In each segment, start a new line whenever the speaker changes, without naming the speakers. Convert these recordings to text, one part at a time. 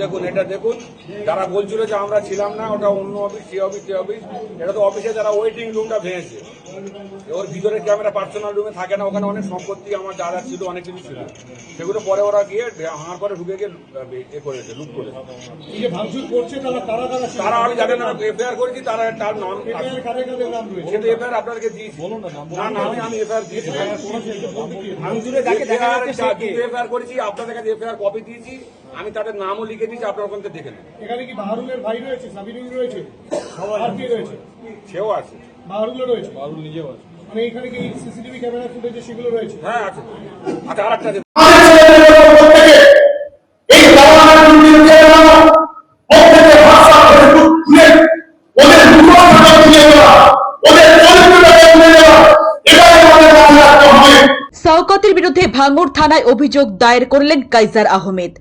দেখুন এটা দেখুন যারা বলছিল যে আমরা ছিলাম না ওটা অন্য অফিস সে অফিস সে অফিস এটা তো অফিসে যারা ওয়েটিং রুমটা ভেঙেছে। ওর ভিতরে ক্যামেরা পার্সোনাল রুমে থাকে না ওখানে অনেক সম্পত্তি আমার যা যা ছিল অনেক কিছু ছিল। সেগুলো পরে ওরা গিয়ে ভাঙার পরে ঢুকে গিয়ে এ করেছে লুট করেছে।
করছে তারা তারা তারা
তারা আমি জানি না এফআইআর করেছি তারা তার নাম
নাম
কিন্তু এফআইআর আপনাদেরকে দিয়েছি। না না আমি আমি এফআইআর দিয়েছি? এফআইআর করেছি আপনাদের কাছে এফআইআর কপি দিয়েছি। আমি তাদের নামও লিখে দিয়েছি আপনার ওখান থেকে দেখে নেন।
এখানে কি বাহারুলের ভাই রয়েছে? সাবিরুল রয়েছে? রয়েছে?
সেও আছে।
বাহারুলও রয়েছে? বাহারুল নিজেও আছে। মানে এখানে কি সিসিটিভি ক্যামেরা ফুটেজে সেগুলো রয়েছে?
হ্যাঁ আছে। আচ্ছা আর একটা
শওকতের বিরুদ্ধে ভাঙড় থানায় অভিযোগ দায়ের করলেন কাইজার আহমেদ।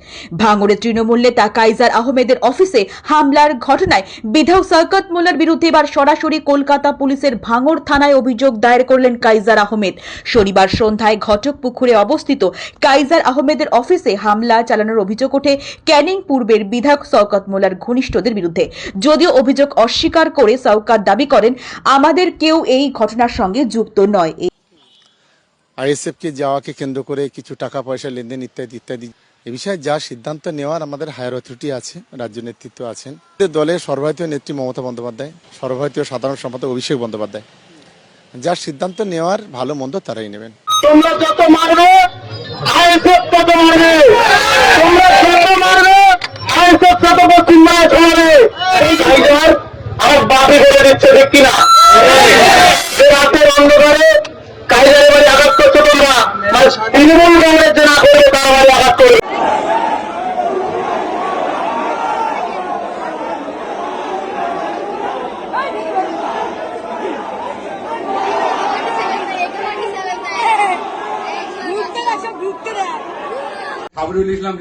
ভাঙড়ে তৃণমূল নেতা কাইজার আহমেদের অফিসে হামলার ঘটনায় বিধায়ক শওকত মোল্লার বিরুদ্ধে এবার সরাসরি কলকাতা পুলিশের ভাঙড় থানায় অভিযোগ দায়ের করলেন কাইজার আহমেদ। শনিবার সন্ধ্যায় ঘটকপুকুরে অবস্থিত কাইজার আহমেদের অফিসে হামলা চালানোর অভিযোগ ওঠে ক্যানিং পূর্বের বিধায়ক শওকত মোল্লার ঘনিষ্ঠদের বিরুদ্ধে। যদিও অভিযোগ অস্বীকার করে শওকত দাবি করেন, আমাদের কেউ এই ঘটনার সঙ্গে যুক্ত নয়।
আইএসএফকে যাওয়াকে কেন্দ্র করে কিছু টাকা পয়সা লেনদেন ইত্যাদি ইত্যাদি। এ বিষয়ে যা সিদ্ধান্ত নেওয়ার আমাদের হায়ার অথরিটি আছে, রাজ্য নেতৃত্ব আছেন। দলের সর্বভারতীয় নেত্রী মমতা বন্দ্যোপাধ্যায়, সর্বভারতীয় সাধারণ সম্পাদক অভিষেক বন্দ্যোপাধ্যায়। যার সিদ্ধান্ত নেওয়ার ভালো মন্দ তারাই নেবেন।
তোমরা যত মারবে, আইএসএফ তত মারবে। তোমরা যত মারবে, আইএসএফ তত আমার বাপে বলে দিচ্ছে যে রাতের অন্ধকারে কাইজারের বাড়ি আঘাত করছ তোমরা মানে তৃণমূল কংগ্রেস যে না করবে তার বাড়ি আঘাত করবে
ঢুকতে দেয় সব ঢুকতে দেয়
সাবরুল ইসলাম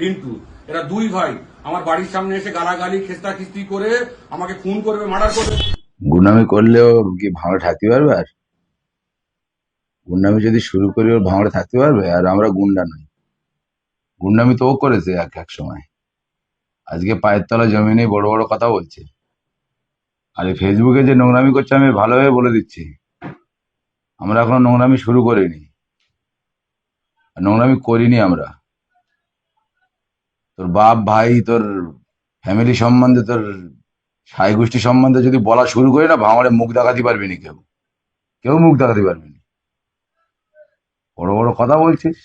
রিন্টু। এরা দুই ভাই। আমার বাড়ির সামনে এসে গালাগালি খেস্তা খিস্তি করে আমাকে খুন করবে, মার্ডার করবে।
গুন্ডামি করলেও কি ভাঙড়ে থাকতে পারবে আর? গুন্ডামি যদি শুরু করি ওর ভাঙড়ে থাকতে পারবে, আর আমরা গুন্ডা নই। গুন্ডামি তো ও করেছে এক এক সময়। আজকে পায়ের তলা জমি নেই, বড় বড় কথা বলছে। আর ফেসবুকে যে নোংরামি করছে, আমি ভালোভাবে বলে দিচ্ছি। আমরা এখনও নোংরামি শুরু করিনি। নোংরামি করিনি আমরা। তোর বাপ, ভাই, তোর ফ্যামিলি সম্বন্ধে, তোর সাই গোষ্ঠী সম্বন্ধে যদি বলা শুরু করি না, ভাঙড়ে মুখ দেখাতে পারবি না কেউ। কেউ মুখ দেখাতে পারবি না। বড় বড় কথা বলছিস।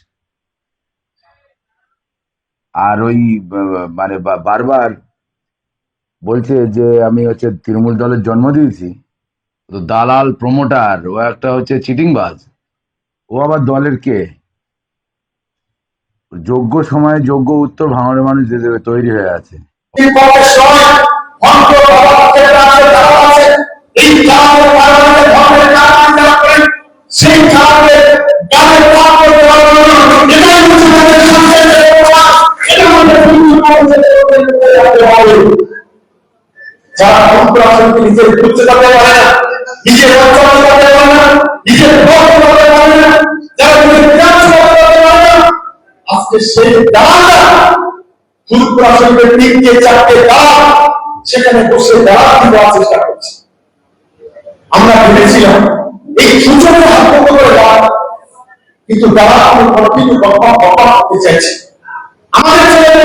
আর ওই মানে বারবার বলছে যে, আমি হচ্ছে তৃণমূল দলের জন্ম দিয়েছি। তো দালাল প্রমোটার ও একটা হচ্ছে চিটিংবাজ। ও আবার দলের কে? যোগ্য সময়ে যোগ্য উত্তর ভাঙড়ের মানুষ দিয়ে দেবে, তৈরি হয়ে আছে।
নিজের বুঝতে নিজের না নিজের না। সেখানে বসে দেওয়ার চেষ্টা করছে। আমরা ভেবেছিলাম, এই সুযোগে আত্মক করে কিন্তু দাঁড়া কোনো কন্টিনিউ গপ্পা গপ্পা হতে চাইছে। আমাদের ছেলেমেয়েদের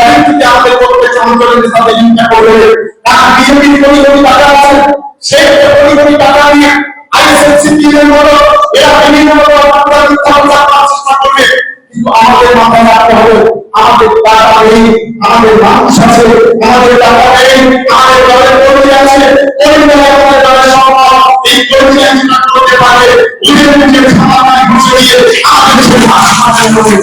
আছে যদি আমাদের প্রত্যেকটা অঞ্চলের সাথে লিঙ্কটা করে দেবে বিজেপির কোটি কোটি টাকা আছে সেই কোটি কোটি টাকা নিয়ে আইএসএফ মতো, এরা বিভিন্ন রকম অপরাধ মিথ্যা চেষ্টা করবে কিন্তু আমাদের মাথায় রাখতে হবে, আমাদের টাকা নেই, আমাদের মানুষ আছে, আমাদের টাকা নেই, আমাদের দলের কর্মী আছে কর্মীরা আমাদের দলের সম্ভব এই কর্মী একজন করতে পারে। নিজের নিজের সমাধান ঘুষে দিয়ে আমাদের দেশের